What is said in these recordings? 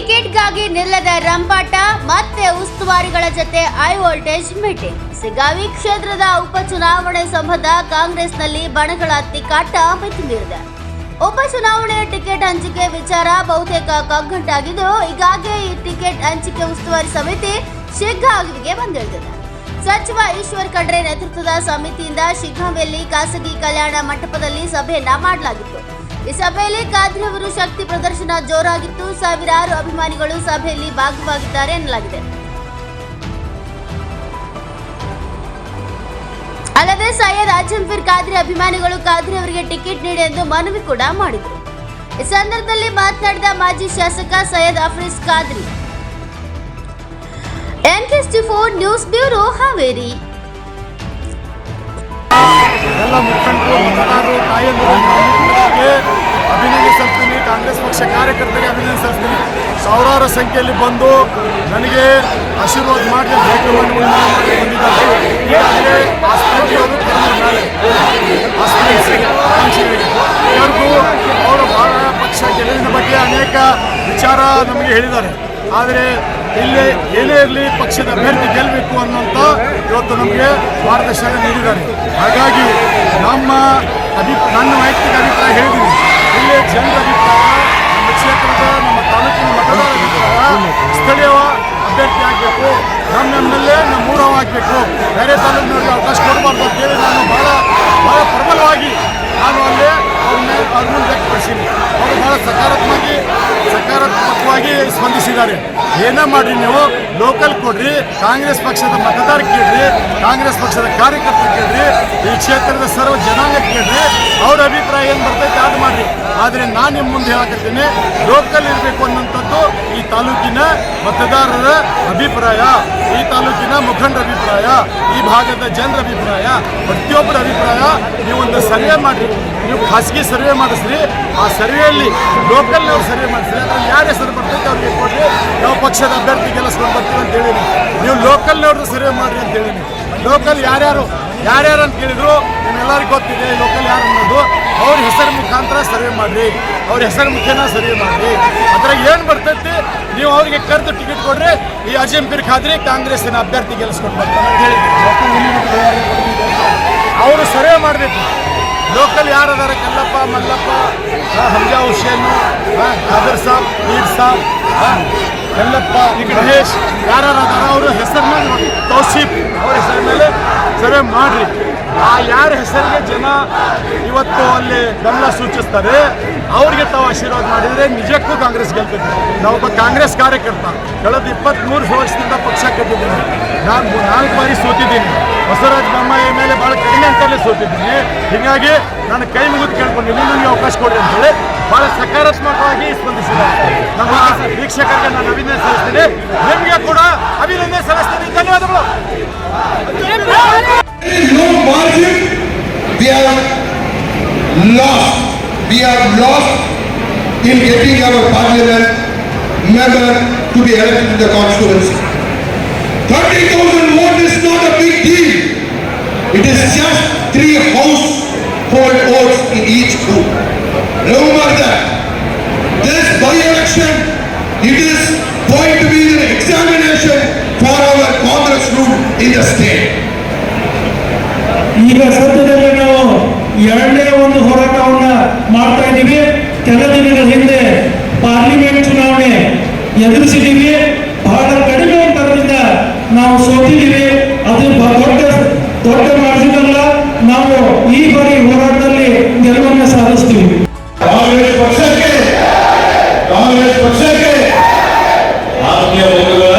ಟಿಕೆಟ್ಗಾಗಿ ನಿಲ್ಲದ ರಂಪಾಟ, ಮತ್ತೆ ಉಸ್ತುವಾರಿಗಳ ಜೊತೆ high voltage meeting ಸಿಗಾವಿ ಕ್ಷೇತ್ರದ ಉಪಚುನಾವಣೆ ಸಂಬಂಧ ಕಾಂಗ್ರೆಸ್ನಲ್ಲಿ ಬಣಗಳ ತಿಕ್ಕಾಟ ಮಿತಿಮೀರಿದೆ ಉಪಚುನಾವಣೆಯ ಟಿಕೆಟ್ ಹಂಚಿಕೆ ವಿಚಾರ ಬಹುತೇಕ ಕಗ್ಗಂಟಾಗಿದ್ದು ಈಗಾಗಲೇ ಈ ಟಿಕೆಟ್ ಹಂಚಿಕೆ ಉಸ್ತುವಾರಿ ಸಮಿತಿ ಶಿಗ್ಗಾವಿಗೆ ಬಂದಿಳಿದಿದೆ. ಸಚಿವ ಈಶ್ವರ್ ಖಂಡ್ರೆ ನೇತೃತ್ವದ ಸಮಿತಿಯಿಂದ ಶಿಗ್ಗಾಂವಿಯಲ್ಲಿ ಖಾಸಗಿ ಕಲ್ಯಾಣ ಮಂಟಪದಲ್ಲಿ ಸಭೆಯನ್ನ ಮಾಡಲಾಗಿತ್ತು. ಈ ಸಭೆಯಲ್ಲಿ ಖಾದ್ರಿ ಅವರು ಶಕ್ತಿ ಪ್ರದರ್ಶನ ಜೋರಾಗಿತ್ತು. ಸಾವಿರಾರು ಅಭಿಮಾನಿಗಳು ಸಭೆಯಲ್ಲಿ ಭಾಗವಾಗಿದ್ದಾರೆ ಎನ್ನಲಾಗಿದೆ. ಅಲ್ಲದೆ ಸೈಯದ್ ಆಜಂಫೀರ್ ಖಾದ್ರಿ ಅಭಿಮಾನಿಗಳು ಖಾದ್ರಿ ಅವರಿಗೆ ಟಿಕೆಟ್ ನೀಡಿ ಎಂದು ಮನವಿ ಕೂಡ ಮಾಡಿದರು. ಈ ಸಂದರ್ಭದಲ್ಲಿ ಮಾತನಾಡಿದ ಮಾಜಿ ಶಾಸಕ Syed Afreez Khadri. NKST four news bureau Haveri ಮಕ್ಕಳಿಗೆ ಅಭಿನಂದನೆ ಸಲ್ಲಿಸ್ತೀನಿ ಕಾಂಗ್ರೆಸ್ ಪಕ್ಷ ಕಾರ್ಯಕರ್ತರಿಗೆ ಅಭಿನಂದನೆ ಸಾವಿರಾರು ಸಂಖ್ಯೆಯಲ್ಲಿ ಬಂದು ನನಗೆ ಆಶೀರ್ವಾದ ಮಾಡಿ ಬಂದಿದ್ದಾರೆ. ಅವರು ಭಾಳ ಪಕ್ಷ, ಗೆಲುವಿನ ಬಗ್ಗೆ ಅನೇಕ ವಿಚಾರ ನಮಗೆ ಹೇಳಿದ್ದಾರೆ. ಆದರೆ ಇಲ್ಲಿ ಏನೇ ಇರಲಿ ಪಕ್ಷದ ಅಭ್ಯರ್ಥಿ ಗೆಲ್ಲಬೇಕು ಅನ್ನುವಂಥ ಇವತ್ತು ನಮಗೆ ಮಾರ್ಗದರ್ಶನ ನೀಡಿದ್ದಾರೆ. ಹಾಗಾಗಿ ನಮ್ಮ ಅಭಿ, ನನ್ನ ವೈಯಕ್ತಿಕ ಅಭಿಪ್ರಾಯ ಹೇಳಿದ್ದೀನಿ. ಇಲ್ಲಿ ಜನರ ಅಭಿಪ್ರಾಯ ಕ್ಷೇತ್ರದ ನಮ್ಮ ತಾಲೂಕಿನ ಮತದಾರರ ಸ್ಥಳೀಯ ಅಭ್ಯರ್ಥಿ ಆಗಬೇಕು. ನಮ್ಮ ಎಂ ಎಲ್ ಎ ನಮ್ಮ ಮೂರವ ಆಗಬೇಕು. ಬೇರೆ ತಾಲೂಕಿನವ್ರಿಗೆ ಅವಕಾಶ ಕೊಡಬಾರ್ದು ಅಂತೇಳಿ ನಾನು ಭಾಳ ಭಾಳ ಪ್ರಬಲವಾಗಿ ನಾನು ಅಲ್ಲಿ ಅವ್ರನ್ನ ಅವ್ರನ್ನ ವ್ಯಕ್ತಪಡಿಸಿದ್ದೀನಿ ಅವರು ಭಾಳ ಸಕಾರಾತ್ಮಕವಾಗಿ ಸಕಾರಾತ್ಮಕವಾಗಿ ಸ್ಪಂದಿಸಿದ್ದಾರೆ. ಏನೇ ಮಾಡಿ ನೀವು. ಲೋಕಲ್ ಕೊಡ್ರಿ, ಕಾಂಗ್ರೆಸ್ ಪಕ್ಷದ ಮತದಾರ ಕೇಳ್ರಿ, ಕಾಂಗ್ರೆಸ್ ಪಕ್ಷದ ಕಾರ್ಯಕರ್ತರು ಕೇಳ್ರಿ, ಈ ಕ್ಷೇತ್ರದ ಸರ್ವ ಜನಾಂಗ ಕೇಳ್ರಿ, ಅವ್ರ ಅಭಿಪ್ರಾಯ ಏನು ಬರ್ತೈತೆ ಅದು ಮಾಡ್ರಿ. ಆದರೆ ನಾನು ನಿಮ್ಮ ಮುಂದೆ ಹೇಳಕತ್ತೀನಿ ಲೋಕಲ್ ಇರಬೇಕು ಅನ್ನೋಂಥದ್ದು ಈ ತಾಲೂಕಿನ ಮತದಾರರ ಅಭಿಪ್ರಾಯ, ಈ ತಾಲೂಕಿನ ಮುಖಂಡರ ಅಭಿಪ್ರಾಯ, ಈ ಭಾಗದ ಜನರ ಅಭಿಪ್ರಾಯ, ಪ್ರತಿಯೊಬ್ಬರ ಅಭಿಪ್ರಾಯ ನೀವೊಂದು ಸರ್ವೆ ಮಾಡಿರಿ. ನೀವು ಖಾಸಗಿ ಸರ್ವೆ ಮಾಡಿಸ್ರಿ, ಆ ಸರ್ವೆಯಲ್ಲಿ ಲೋಕಲ್ನವ್ರು ಸರ್ವೆ ಮಾಡಿಸ್ರಿ, ಅದ್ರಲ್ಲಿ ಯಾರ ಹೆಸರು ಬರ್ತೈತೆ ಅವ್ರಿಗೆ. ನಾವು ಪಕ್ಷದ ಅಭ್ಯರ್ಥಿ ಗೆಲ್ಲಿಸ್ಕೊಂಡು ಬರ್ತೀವಿ ಅಂತ ಹೇಳಿನಿ ನೀವು ಲೋಕಲ್ನವ್ರದ್ದು ಸರ್ವೆ ಮಾಡಿರಿ ಅಂತ ಹೇಳಿನಿ ಲೋಕಲ್ ಯಾರ್ಯಾರು ಯಾರ್ಯಾರು ಅಂತ ಕೇಳಿದ್ರು, ನಿಮ್ಮೆಲ್ಲರಿಗೂ ಗೊತ್ತಿದೆ ಲೋಕಲ್ ಯಾರು ಅನ್ನೋದು. ಅವ್ರ ಹೆಸರು ಮುಖಾಂತರ ಸರ್ವೆ ಮಾಡಿರಿ. ಅವ್ರ ಹೆಸರು ಮುಖೇನ ಸರ್ವೆ ಮಾಡಿರಿ. ಅದ್ರಾಗ ಏನು ಬರ್ತೈತಿ, ನೀವು ಅವ್ರಿಗೆ ಕರೆದು ಟಿಕೆಟ್ ಕೊಡ್ರಿ. ಈ ಅಜಂಪೀರ್ ಖಾದ್ರಿ ಕಾಂಗ್ರೆಸ್ಸಿನ ಅಭ್ಯರ್ಥಿ ಗೆಲ್ಲಿಸ್ಕೊಂಡು ಬರ್ತಾರೆ ಅಂತ ಹೇಳಿ ಅವರು ಸರ್ವೆ ಮಾಡಬೇಕು. ಲೋಕಲ್ ಯಾರದಾರ ಕಲ್ಲಪ್ಪ, ಮಲ್ಲಪ್ಪ ಹಂಜಾ ಹುಷೇನು ಖಾದರ್ ಸಾಬ್ ಮೀರ್ ಸಾಬ್ ಆ, ಕಲ್ಲಪ್ಪ ಮಹೇಶ್ ಯಾರು ಅವರ ಅವ್ರ ಹೆಸರಿನ ತೌಸೀಫ್ ಅವ್ರ ಹೆಸರ ಮೇಲೆ ಸರ್ವೆ ಮಾಡ್ರಿ. ಆ ಯಾರ ಹೆಸರಿಗೆ ಜನ ಇವತ್ತು ಅಲ್ಲಿ ಬೆಂಬಲ ಸೂಚಿಸ್ತಾರೆ ಅವ್ರಿಗೆ ತಾವು ಆಶೀರ್ವಾದ ಮಾಡಿದರೆ ನಿಜಕ್ಕೂ ಕಾಂಗ್ರೆಸ್ ಗೆಲ್ತೈತೆ ನಾವೊಬ್ಬ ಕಾಂಗ್ರೆಸ್ ಕಾರ್ಯಕರ್ತ. ಕಳೆದ ಇಪ್ಪತ್ತ್ಮೂರು ವರ್ಷದಿಂದ ಪಕ್ಷ ಕಟ್ಟಿದ್ದೀನಿ. ನಾನು ನಾಲ್ಕು ಬಾರಿ ಸೋತಿದ್ದೀನಿ. ಬಸವರಾಜ ಬೊಮ್ಮಾಯಿ ಮೇಲೆ ಭಾಳ ಕಡಿಮೆ ಅಂತಲೇ ಸೋತಿದ್ದೀನಿ ಹೀಗಾಗಿ ನಾನು ಕೈ ಮುಗಿದು ಕೇಳ್ಕೊಂಡಿದ್ದೀನಿ ನಿಮಗೆ ಅವಕಾಶ ಕೊಡಿ ಅಂತೇಳಿ ಭಾಳ ಸಕಾರಾತ್ಮಕವಾಗಿ ಸ್ಪಂದಿಸಿದೆ ನಮ್ಮ ವೀಕ್ಷಕರಿಗೆ ನಾನು ಅಭಿನಂದನೆ ಸಲ್ಲಿಸ್ತೀನಿ ನಿಮಗೆ ಕೂಡ ಅಭಿನಂದನೆ ಸಲ್ಲಿಸ್ತೀನಿ ಧನ್ಯವಾದಗಳು. We have lost. In getting our parliament member to be elected in the constituency. 30,000 votes is not a big deal. It is just three household votes in each group. Remember that. This by-election, it is going to be an examination for our Congress route in the state. ಈಗ ಸದ್ಯದಲ್ಲೇ ನಾವು ಎರಡನೇ ಒಂದು ಹೋರಾಟವನ್ನ ಮಾಡ್ತಾ ಇದ್ದೀವಿ ಕೆಲ ದಿನಗಳ ಹಿಂದೆ ಪಾರ್ಲಿಮೆಂಟ್ ಚುನಾವಣೆ ಎದುರಿಸಿದ್ದೀವಿ ಗೊತ್ತಿದ್ದೀವಿ ಅದು ದೊಡ್ಡ ದೊಡ್ಡ ಮಾಡಿಸಿದಲ್ಲ ನಾವು ಈ ಬಾರಿ ಹೋರಾಟದಲ್ಲಿ ಗೆಲುವನ್ನು ಸಾಧಿಸ್ತೀವಿ. ಕಾಂಗ್ರೆಸ್ ಪಕ್ಷಕ್ಕೆ ಕಾಂಗ್ರೆಸ್ ಪಕ್ಷಕ್ಕೆ. ಆತ್ಮೀಯ ಬಂಧುಗಳ,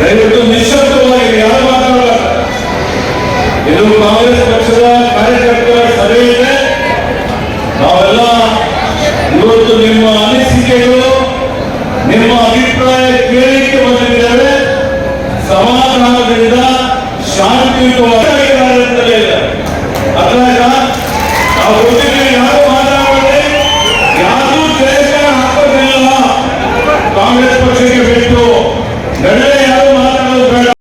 ದಯವಿಟ್ಟು ನಿಶ್ಶಬ್ದವಾಗಿ ಯಾರು ಮಾತಾಡಲ್ಲ. ಇದು ಕಾಂಗ್ರೆಸ್